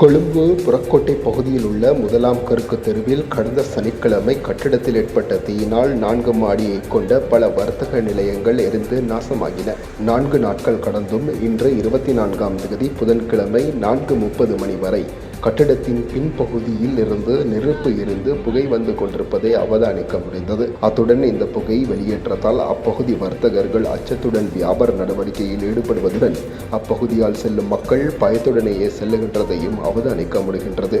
கொழும்பு புறக்கோட்டை பகுதியில் உள்ள முதலாம் கருக்கு தெருவில் கடந்த சனிக்கிழமை கட்டிடத்தில் ஏற்பட்ட தீயினால் நான்கு மாடியை கொண்ட பல வர்த்தக நிலையங்கள் எரிந்து நாசமாகின. நான்கு நாட்கள் கடந்தும் இன்று இருபத்தி நான்காம் தேதி புதன்கிழமை நான்கு முப்பது மணி வரை கட்டிடத்தின் பின்பகுதியில் இருந்து நெருப்பு இருந்து புகை வந்து கொண்டிருப்பதை அவதானிக்க முடிந்தது. அத்துடன் இந்த புகை வெளியேற்றத்தால் அப்பகுதி வர்த்தகர்கள் அச்சத்துடன் வியாபார நடவடிக்கையில் ஈடுபடுவதுடன் அப்பகுதியால் செல்லும் மக்கள் பயத்துடனேயே செல்லுகின்றதையும் அவதானிக்க முடிகின்றது.